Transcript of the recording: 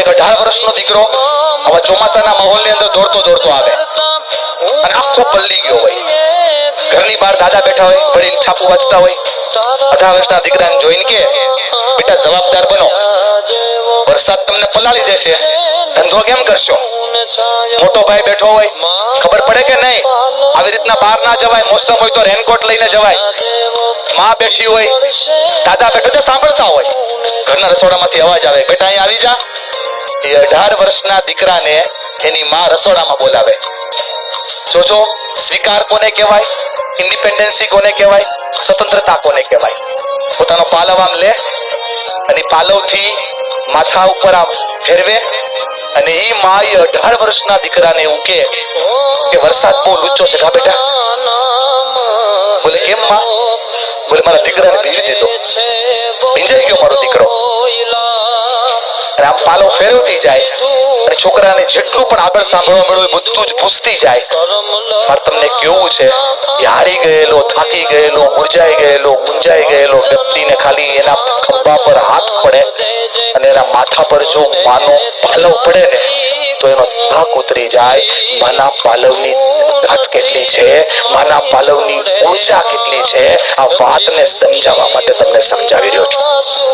એક અઢાર વર્ષનો દીકરો. આવા ચોમાસાના માહોલની અંદર દોડતો દોડતો આવે. અને આખો પલ્લી ગયો હોય. ઘરની બહાર દાદા બેઠા હોય વડીલ છાપું વાંચતા હોય. અઢાર વર્ષના દીકરાને જોઈને કે, બેટા, જવાબદાર બનો. વરસાદ તમને પલાળી દેશે. ધંધો કેમ કરશો? મોટો ભાઈ બેઠો હોય, ખબર પડે કે નહીં? આવી રીતના બહાર ના જવાય, મોસમ હોય તો રેનકોટ લઈને જવાય. માં બેઠી હોય, દાદા બેઠો તો સાંભળતા હોય. ઘરના રસોડામાંથી અવાજ આવે, બેટા, અહીં આવી જા. એ અઢાર વર્ષના દીકરાને એની માં રસોડામાં બોલાવે. જોજો સ્વીકાર કોને કહેવાય? ઇન્ડિપેન્ડન્સી કોને કહેવાય? સ્વતંત્રતા કોને કહેવાય? પોતાનો પાલવ આમ લે અને પાલવથી માથા ઉપર આમ ફેરવે અને એ માં એ અઢાર વર્ષના દીકરાને એવું કે વરસાદ બહુ લૂચો છે કા બેટા. બોલે કેમ માં? બોલે મારા દીકરાને ભીંજી દીધો ભીંજાઈ ગયો પાલવ ફેરવતી જાય અને છોકરાને જેટલું પણ આગળ સાંભળવા મળ્યું એ બધું જ પૂછતી જાય. મારે તમને કેવું છે એ હારી ગયેલો, થાકી ગયેલો મુરઝાઈ ગયેલો મુંજાઈ ગયેલો વ્યક્તિને ખાલી એના ખંભા પર હાથ પડે અને એના માથા પર જો માનો પાલવ પડે ને, તો એનો થાક ઉતરી જાય. માના પાલવની તાકાત કેટલી છે? માના પાલવની ઊર્જા કેટલી છે? આ વાતને સમજાવવા માટે તમને સમજાવી રહ્યો છું.